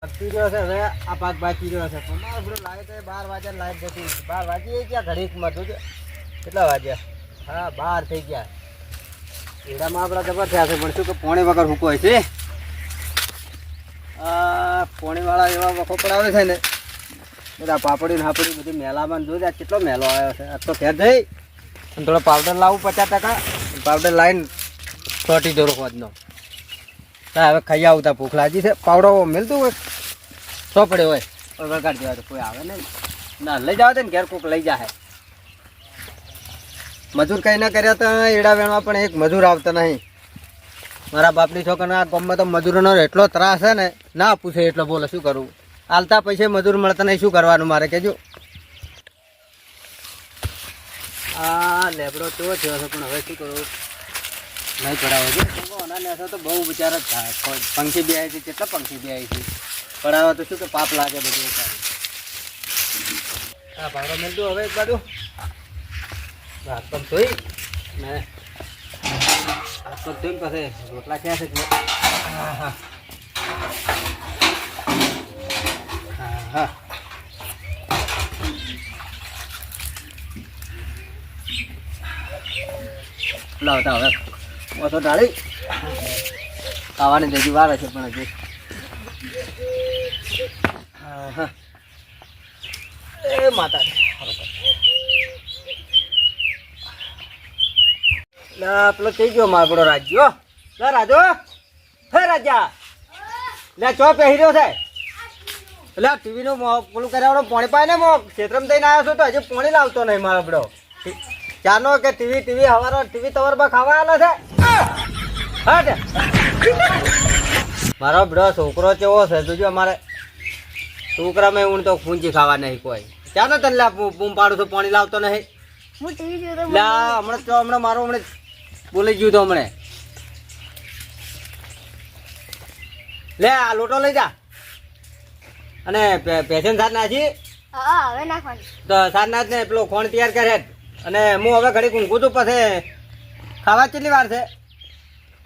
પી છે હવે આ પાક બાકી રહ્યો છે. પણ મારો બધો એ બાર વાગ્યા લાઈટ જતી બાર વાગી ગયા ઘડીકમાં જોજે કેટલા વાગ્યા? હા, બાર થઈ ગયા. એડામાં આપણા જબર થયા છે. પણ શું કે પોણી વગર હુકો છે. આ પોણી વાળા એવા વખો પડાવે છે ને. બધા પાપડી ને હાપડી બધી મેલામાં જોઈ જાય કેટલો મેલો આવ્યો છે. આ તો ઘેર જઈ થોડો પાવડર લાવું પચાસ ટકા. પાવડર લાવીને ચોટી દો રોજનો ના, હવે ખાઈ આવતા ભૂખ લાગી છે. પાવડો મિલતું હોય. સો પડ્યો હોય. પણ દેવા તો કોઈ આવે નહીં. ના, લઈ જાવ ને, ઘેર કોક લઈ જાય મજૂર કઈ ના કર્યા તો એડા વેણવા પણ એક મજૂર આવતા નહીં. મારા બાપની છોકરાના ગામમાં તો મજૂરોનો એટલો ત્રાસ છે ને, ના પૂછે એટલો બોલે, શું કરવું આલતા પૈસે મજૂર મળતા નહીં, શું કરવાનું મારે, કેજો? આ લેબડો કેવો થયો છે, પણ હવે શું કરું? નહીં પડાવો છે. આના નેસો તો બહુ વિચાર જ થાય પ- પંખી બે આવી છે, કેટલા પંખી બે આવી છે? પડાવો તો શું કે પાપ લાગે બધું એક હારે. હા ભાવડો મેળતું હવે એક બાજુ. હાથ પગ ધોઈ ને હાથ પગ ધોઈને પછી રોટલા ક્યાં છે કે હા હા હા હા લાવતા હવે. ઓછો ટાળી ખાવાની જજી વાર છે પણ હજી. એ માતા પેલો થઈ ગયો મારો રાજ્યો લે રાજો હે રાજા લે, ચો પહેરી રહ્યો છે? એટલે ટીવી નું મોં પેલું કર્યા પાણી પાય ને મો. ક્ષેત્રમાં થઈને આવ્યો છો તો હજી પાણી લાવતો નહીં મારો બડો ચાનો કે ટીવી ટીવી હવારો ટીવી તવરમાં ખાવા આલો છે. હટ. મારો બડો છોકરો કેવો છે જોજો અમારે. છોકરામાં હું તો પૂંજી ખાવા નહીં કોઈ. ચાનો તને લા બૂમ પાડું છું પાણી લાવતો નહીં. હું ટીવી જોતો લા હમણાં તો હમણાં મારો હમણાં બોલી ગયું તો હમણે. લે આ લોટો લઈ જા. અને પેશન સાર નાખી હા હવે નાખવાની. તો સારનાથ ને પેલો ખોણ તૈયાર કરે. અને હું હવે ઘડીક ઊંઘું છું પછી ખાવા કેટલી વાર છે?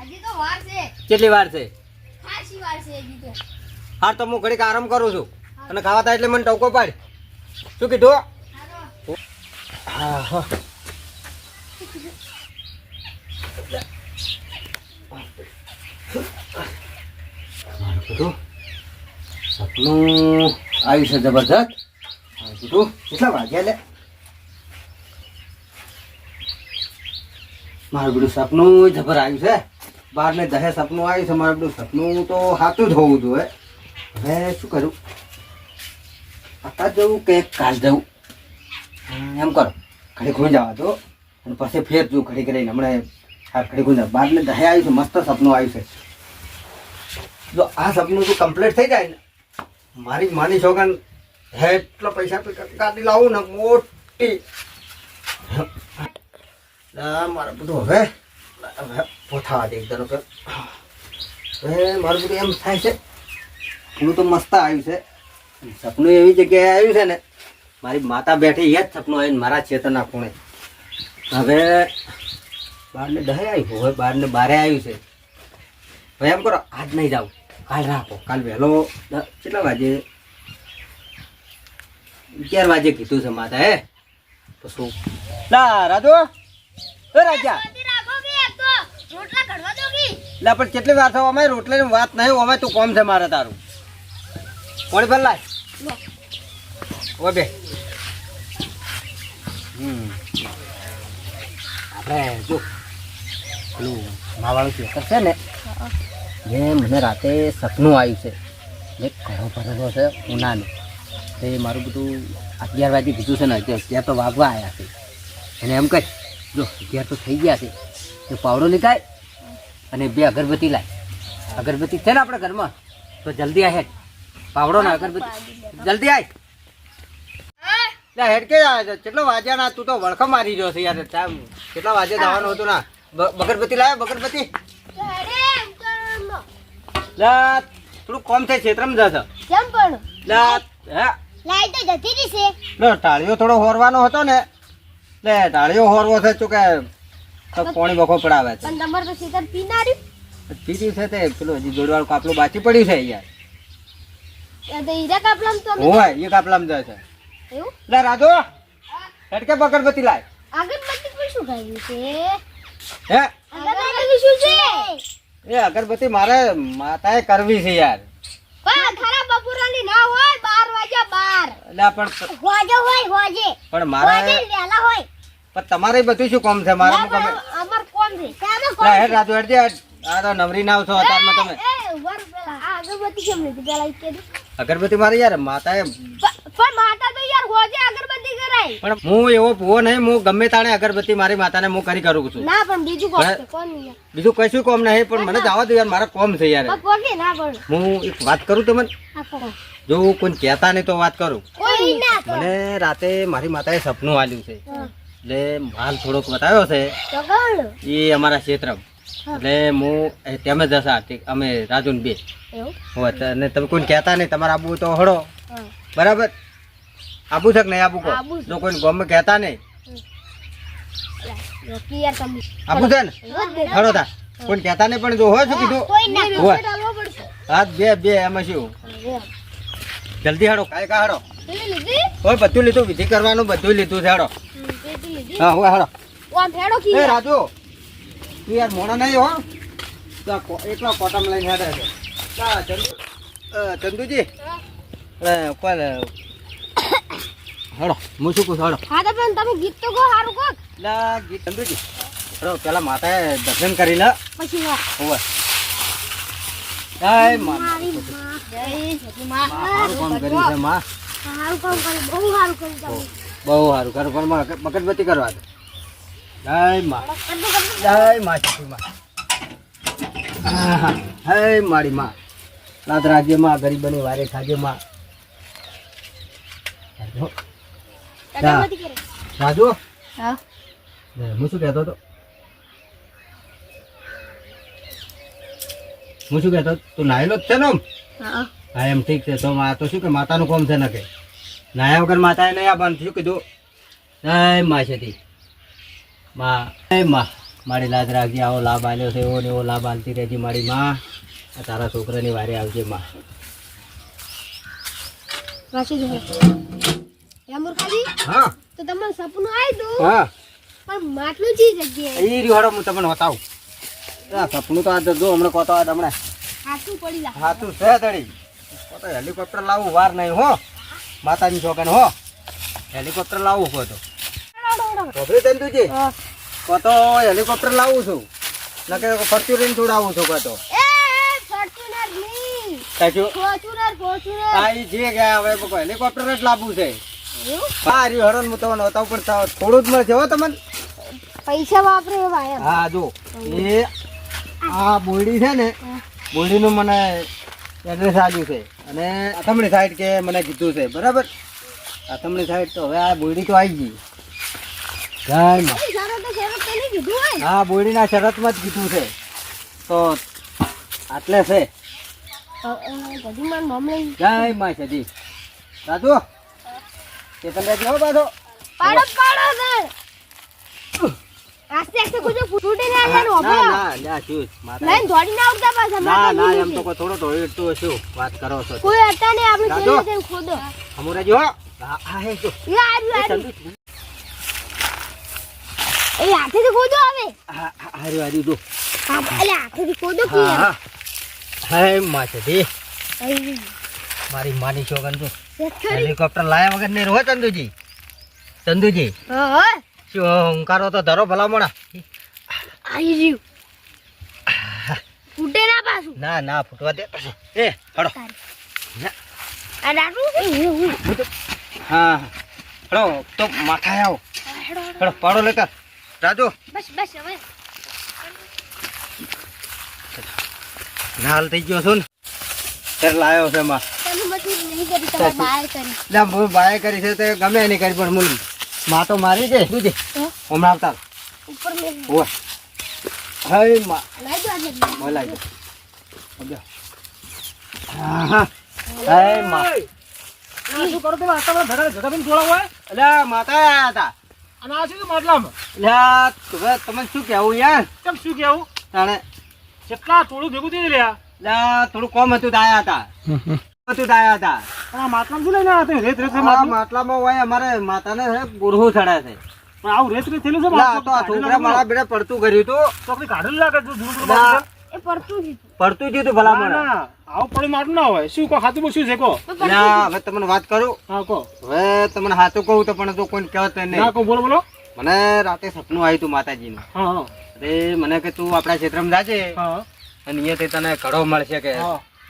હજી તો વાર છે. કેટલી વાર છે? ખાસી વાર છે હજી તો. હા તો હું ઘડીક આરામ કરું છું. અને ખાવા થાય એટલે મને ટવકો પાડ. શું કીધું. હા કીધું સપનું આવ્યું છે જબરદસ્ત કીધું કેટલા વાગ્યા લે? મારું બધું સપનું જબર આવ્યું છે. બાર ને દહે સપનું આવ્યું છે, મારું બધું સપનું તો સાચું જ હોવું જોઈએ. હવે શું કરું? અત્યારે જવું કે કાલ જવું? એમ કરો. ઘડી ખૂંજ જવા દો અને પછી ફેર જો ઘડી કરીને હમણાં આ ઘડી ખૂંજ જાવ બાર ને દહે આવ્યું છે, મસ્ત સપનું આવ્યું છે. જો આ સપનું તો કમ્પ્લીટ થઈ જાય ને, મારી માની છોકરા એટલા પૈસા કાઢી લાવું ને, મોટી. મારે બધું હવે હવે પોથાવા દે કે હવે મારું બધું એમ થાય છે હું તો મસ્ત આવ્યું છે. સપનું એવી જગ્યાએ આવ્યું છે ને, મારી માતા બેઠી એ જ સપનું આવીને મારા ચેતનના ખૂણે. હવે બારને દહે આવ્યું હવે બારને બારે આવ્યું છે. હવે એમ કરો, આજ નહીં જાવ કાલ રાખો કાલ વહેલો કેટલા વાગે? અગિયાર વાગે કીધું છે માતા હે તો શું? ના, રાજો! એ રાજા. રોટલા લા પણ કેટલી વાર થવા અમે રોટલીની વાત નહીં અમે તું કોમ છે મારે તારું. કોણ ભર લાય? ઓ બે. હમ. આપણે જો પેલું માવાળું ચેકર છે ને જે મને રાતે સપનું આવ્યું છે જે ઘણો ભરેલો છે ઉનાનું. તે મારું બધું અગિયાર વાગે કીધું છે ને અત્યારે તો વાગવા આવ્યા છે. એને એમ કહે જો અગિયાર તો થઈ ગયા છે. તો પાવડો નીકાય અને બે અગરબત્તી લાય. અગરબત્તી છે ને આપણા ઘરમાં? તો જલ્દી આ હેડ. પાવડો ને અગરબત્તી. જલ્દી આય. હેડ કે કેટલો વાગ્યા ના? તું તો વળખો મારી રહ્યો છે યાર. કેટલા વાગે જવાનું હતું ના? અગરબત્તી બગરબત્તી લાવ્યો બગરબત્તી. થોડું કોમ છે ક્ષેત્રમાં જશે. કેમ પણ. લાઈટ જતી રહી છે. ટાળીઓ થોડો હોરવાનો હતો ને. લે ટાળીઓ હોરવો છે તો કે તો પાણી બખો પડાવે છે. પણ તમાર તો શીતળ પીનારી? પીધું છે તે પેલું હજી જોડવાળું કાપલું બાકી પડ્યું છે યાર આ તો હીરા કાપલામાં તો હોય એ કાપલામાં જાય છે. એવું? લે રાજો હેડકે અગરબત્તી લાય. અગરબત્તી પર શું કર્યું છે? હે? અગરબત્તી શું છે? એ અગરબત્તી મારે માતાએ કરવી છે યાર. બપોરાની ના હોય 12 વાગ્યા બાર. એટલે આ પણ હોય હોજે. પણ મારે હોજે વહેલા હોય. પણ તમારે બધું શું કામ છે? મારે અમાર કોમ છે. કામે કોમ હેડ રાજુ હેડ આ તો નવરી ના આવશો અત્યારમાં તમે. અગરબત્તી કેમ લીધી? પેલા ઈ અગરબત્તી મારે યાર માતાએ પણ માતા તો યાર હોજે અગરબત્તી કરાય. પણ હું એવો ભૂવો નહીં હું ગમે તાણે અગરબત્તી મારી માતાને હું કરી કરું છું. ના પણ બીજું કોમ છે બીજું કશું કોમ નહીં પણ મને જવા દો યાર મારા કોમ છે યાર. ના પણ હું એક વાત કરું તમને? આ હું કોઈ કહેતા નહીં તો વાત કરું. મને રાતે મારી માતાએ સપનું આલ્યું છે. એટલે માલ થોડોક બતાવ્યો છે. એ અમારા ક્ષેત્રમાં. એટલે હું તેમ જ હશે આર્થિક અમે રાજુ બે? હોય અને તમે કોઈ કહેતા નહીં તમારે આબુ તો હળો. બરાબર? આબુ છે કે નહીં આબુ કહો જો કોઈ ગમે કહેતા નહીં. આબુ છે ને? હળો તા કોઈ કહેતા નહીં પણ જો હોય શું કીધું? હા બે બે એમાં શું. જલ્દી હાડો કાંઈ કા હાડો? હોય બધું લીધું વિધિ કરવાનું બધું લીધું છે લીધી. હા હોય હાડો. ઓ, આમ ફેડો કી એ. રાજુ. તું યાર મોણા નહીં હો. તો એકલો કોટમ લઈને હેડે છે. તા ચંદુ ચંદુજી. અરે કોલ હાડો હું શું કહું હળો હા તો પણ તમે ગીત તો ગો હારું કહો લા ગીત ચંદુજી. હળો પેલા માતાએ દર્શન કરી લે. પછી. હોવે જય મારી માં. સારું કામ કર્યું છે માં. સારું કામ કર્યું બહુ સારું કર્યું તમે બહુ સારું કરું પણ માં મગજબત્તી કરવા દે. જય માં. જય માં હે મારી માં. લાદ રાખજે માં ગરીબની વારે ખાજે માં. રાજુ, કરે. લે, હું શું કહેતો હતો? હું શું કહેતો? હતો? તું નાયેલો જ છે ને હા. એમ ઠીક છે. તો આ તો શું કે માતાનું કોમ છે ને કે નાયા વગર માતાએ નહીં આપવાનું શું કીધું? જય મા છેતી મા જય મા. મારી લાજ રાખજે આવો લાભ આલ્યો છે એવો ને એવો લાભ આલતી રહેજે મારી મા. તારા છોકરાની વારે આવજે માં. હા. તો તમને સપનું દઉં હા. પણ માટલું જી જગ્યાએ. એ રિવાડો હું તમને બતાવું. સપનું તો આ જજો હમણાં કોતો આ હમણાં. હાથું પડી જા. હાથું છે તડી. કોતો હેલિકોપ્ટર લાવવું વાર નહીં હો. માતાની છોકન હો. હેલિકોપ્ટર લાવવું કહો તો. ખબર ચંદુજી હા. કોતો હેલિકોપ્ટર લાવું છું. નકે ફોર્ચ્યુનર છોડાવું છું કોતો એ ફોર્ચ્યુનર નહીં. Fortuner Fortuner. આ જે ગયા હવે હેલિકોપ્ટર જ લાવવું છે? હા રહ્યું હરણ હું તમને બતાવું પણ થોડું જ મળશે હો તમને. પૈસા વાપરે હા જો. એ આ બોરડી છે ને બોરડીનું મને એડ્રેસ આપ્યું છે. અને અથમણી સાઈડ કે મને કીધું છે બરાબર? અથમણી સાઈડ તો હવે આ બોરડી તો આવી ગઈ. હા બોરડીના શરતમાં જ કીધું છે. તો આટલે છે. જય માં સજી ચેતન રાજ લાવો પાછો. પાડો પાડો આસ્તે આસ્તે કુછ ફૂટે ના ના હબો ના ના શું? માતા લઈને દોડી ના આવતા પાછા ના ના એમ તો કોઈ થોડો ઢોળીતું શું? વાત કરો છો કોઈ હતા ને આપણે દાદો. છેલ્લે ખોદો. અમુરા જો હા. હા હે જો. એ આર્યું એ આર્યું ચંદુ ખોદો આવે હા હા હાર્યું હાર્યું જો. હા એટલે હાથેથી ખોદો કે હા. હા હે માં સદી મારી માની છોકન તો હેલિકોપ્ટર લાયા વગર નહીં રહો ચંદુજી. ચંદુજી. હા હા. હુંકારો તો ધરો ભલામણા. આઈ જીવ ફૂટે ના પાછું. ના ના ફૂટવા દે. એ હડો આ ડાટું હા. હડો તો માથા આવો. હડો પાડો લેતા. રાજુ. બસ બસ હવે. નાલ થઈ ગયો છું ને. ત્યારે લાયો છે માં બાય કરી છે તે ગમે નહીં કરી પણ મૂલ માં તો મારી દે શું છે હમણાં આવતા ઉપર લે ઓય. હે માં. લઈ દો આજે. બોલાઈ દે. અબ્જો. હા હા હે માં. શું કરો તમે? આટલા બધા ભેગા જગા બી જોડાવો હોય એટલે માતા આયા હતા. અને આ શું માટલામાં? એટલે તમે તમને શું કહેવું યાર? કેમ શું કહેવું? તાણે કેટલા થોડું ભેગું થઈ રહ્યા. એટલે થોડું કોમ હતું તો આયા હતા. બધું દાયા હતા. આ માટલામાં શું લઈને આવ્યા રેત રેત છે આ માટલું? માટલામાં હોય અમારે માતાને હે ગુરહું છે. પણ આવું રેત રેત થયેલું છે એટલે આ માટલું? તો આ છોકરા મારા બેટા પડતું કર્યું હતું. તો કાઢેલું લાગે છે, જૂનું જૂનું ના. માટલું છે. એ પડતું પડતું જ હતું ના, ભલામણ આવું પડ્યું માટલું ના હોય. શું કહો ખાતું શું છે કહો? હવે તમને વાત કરું. હા કહો. હવે તમને સાચું કહું તો પણ તો કોઈ કહેવત કહો બોલો બોલો. મને રાતે સપનું આવ્યું હતું માતાજીનું. હા અરે મને કે તું આપણા ક્ષેત્રમાં જાજે. હા. અને તને ઘડો મળશે કે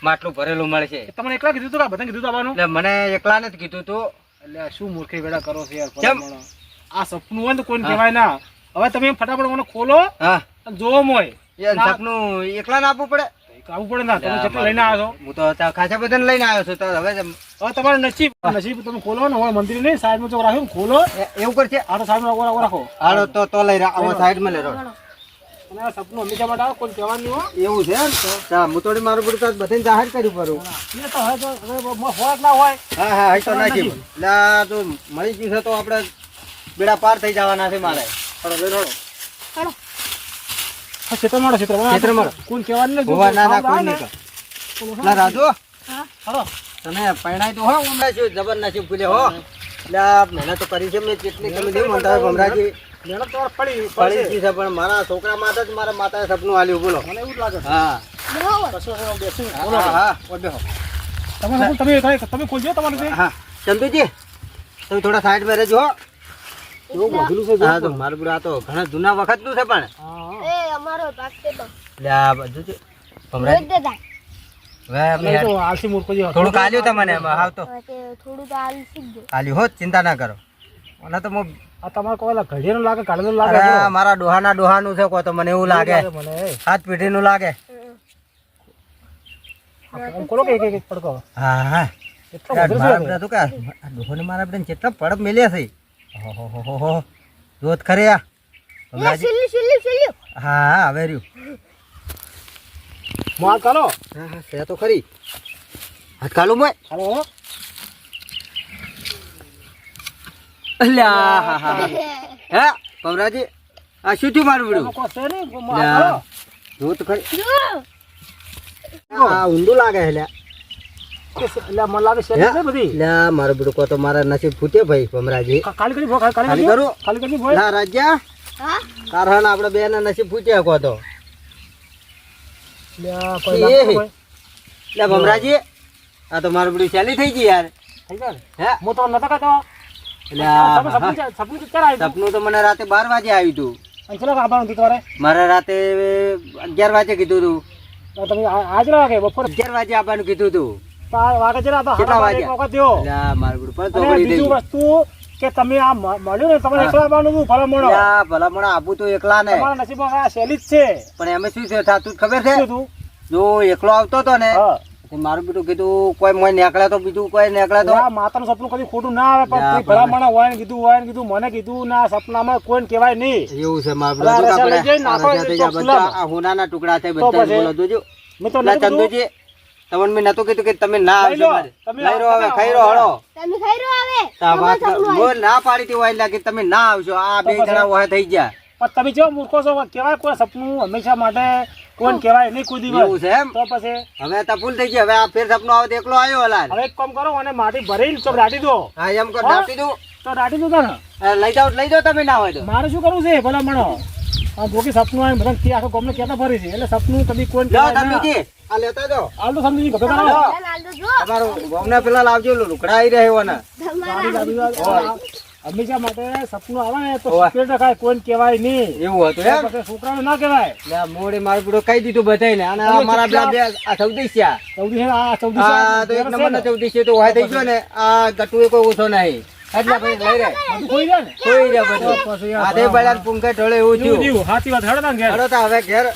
માટલું ભરેલું મળશે છે. તમને એકલા કીધું હતું કે બધાને કીધું આવવાનું? એટલે મને એકલાને જ કીધું તું. એટલે શું મૂર્ખી વેડા કરો છો યાર કેમ? આ સપનું હોય ને તો કોઈને કહેવાય ના. હવે તમે એમ ફટાફટ મને ખોલો હા. જોવો મોય. એ એકલા ને. એકલાને આપવું પડે? આવવું પડે ના તમે જેટલા લઈને આવ્યો છો. હું તો ખાસા બધાને લઈને આવ્યો છું તો હવે હવે તમારે નસીબ નસીબ તમે ખોલો ને હવે મંદિર નહીં સાઈડમાં ચોક રાખ્યું ખોલો. એવું કરશે આ તો સાઈડમાં રાખો રાખો હાલો તો તો લઈ રહ્યા આવો સાઈડમાં લઈ રહ્યો અને આ સપનું હંમેશા માટે આવો કોઈ કહેવાનું નહીં હો. એવું છે એમ. હા થોડી મારું બધું તો બધાને જાહેર કર્યું પડું એ તો હવે હોય ના હોય. હા હા હા તો નાખી એટલે તો મળી ગયું છે તો આપણે બેડા પાર થઈ જવાના છે મારે. ચાલો લઈ લો ક્ષેત્ર મારો ક્ષેત્ર ક્ષેત્ર મારો. કોઈ કહેવાનું નહીં હોવા ના ના કોઈ નહીં કહે. રાજુ. હા. ચાલો પરણાય તો હો હમણાં શું જબર નસીબ ખુલે હો. એટલે મહેનત તો કરી છે મેં કેટલી તમે નહીં માનતા ભમરાજી. મહેનત તો પડી પડી ગઈ છે પણ મારા છોકરા માટે જ મારા માતાએ સપનું આલ્યું બોલો. મને એવું લાગે હા. તમે તમે તમે ખોલજો તમારે હા. ચંદુજી તમે થોડા રહેજો હો. તો મારું આ તો ઘણા જૂના વખતનું છે પણ. એ અમારો ભાગ એટલે આ બધું છે. ભમરાજી. થોડુંક આલ્યું તમને હાવ તો. થોડું તો આલી હો ચિંતા ના કરો. મને તો હું આ તમારે કોઈ ઘડિયાળનું લાગે કાળાનું લાગે. મારા ડોહાના ડોહાનું છે કોઈ તો મને એવું લાગે. હાથ પેઢીનું લાગે. કોલો કે એક પડકો? હા હા. એટલો બધો મારા બધા તો કે ડોહોને મારા બધા કેટલા પડપ મેલ્યા છે. જોત ખરી આ. હા હા હવે રહ્યું. હું હા હા તો ખરી. હાથ કાલું મોય હો. અલ્યા હા હા હા. હે ભમરાજી આ શું થયું મારું. હાથ ચાલો. જોત ખરી. આ ઊંધું લાગે છે મારું તો મારા નસીબ ફૂટે ભાઈ ભમરાજી. ના રાજ્યા. કારણ આપડે બે ના નસીબ ફૂટ્યા કહો તો. ભમરાજી આ તો મારું બધું ચાલી થઈ ગઈ યાર. હું? તો નતા કહેતો. સપનું તો મને રાતે બાર વાગે આવ્યું હતું ચલો કે હતું તમારે મારે રાતે અગિયાર વાગે કીધું હતું તમે આજ વાગે બપોરે. અગિયાર વાગે આવવાનું કીધું હતું તો તો કે તમે આ મળ્યું ને તમારે. એકલા આવવાનું હતું ભલામણો. એટલે આપું તો એકલા ને નસીબમાં શૈલી જ છે. પણ એમ શું છે થાતું ખબર છે? જો એકલો આવતો હતો ને. તો મારું બીટું કીધું કોઈ મોય નીકળે તો બીજું કોઈ નીકળે તો. માતાનું સપનું કદી ખોટું ના આવે પણ ભલામણ હોય ને કીધું હોય ને કીધું મને કીધું ના સપનામાં કોઈને કહેવાય નહીં. એવું છે મારું હોનાના ટુકડા છે બધા બોલો જોજો. મેં તો એટલે ચંદુજી તમને મેં નતું કીધું કે તમે ના આવજો તમે હવે ખાઈ રહ્યો હળો. તમે ખાઈ રહ્યો હવે? બોલ ના પાડી હતી હોય લાગે તમે ના આવજો. આ બે જણા હોય થઈ ગયા. પણ તમે જો મૂર્ખો છો કહેવાય કોઈ સપનું હંમેશા માટે કોઈને કહેવાય? નહીં કોઈ એવું છે એમ? તો પછી હવે તો ભૂલ થઈ ગઈ. હવે આ ફેર સપનો આવે એકલો આવ્યો હલા હવે એક કામ કરો અને માટી ભરીને ચોક દાટી દો. હા એમ કર હા? દો તો દાટી દો તને. લઈ જાઓ લઈ જાઓ તમે ના હોય તો. મારે શું કરવું છે? ભલા મણો. આ જોકે સપનું આવે બધા તે આખો ગામને કેતા ફરી છે. એટલે સપનું કદી કોઈ આ લેતા દો આલ તો સમજી ગયો તમારો ગામના પેલા લાવજો લુકડા આવી રહ્યા ને તમારા હંમેશા માટે સપનું આવે ને તો secret રખાય કોઈને કહેવાય નહીં. એવું હતું એમ? છોકરાને ના કહેવાય. લે આ મોડી મારું પૂરો કહી દીધું બધાને અને મારા બે આ ચૌદીસ છે આ. ચૌદી આ તો એક નંબર ના? ચૌદીસ છે તો હોય થઈ ગયો ને. આ ગટુ કોઈ ઓછો નહીં. એટલે ભાઈ લઈ રે કોઈ ને? કોઈ રે બધું. હાથે બળાને પૂંખે ઢોળે એવું થયું. સાચી વાત. હડતા ઘેર. હડતા હવે ઘેર.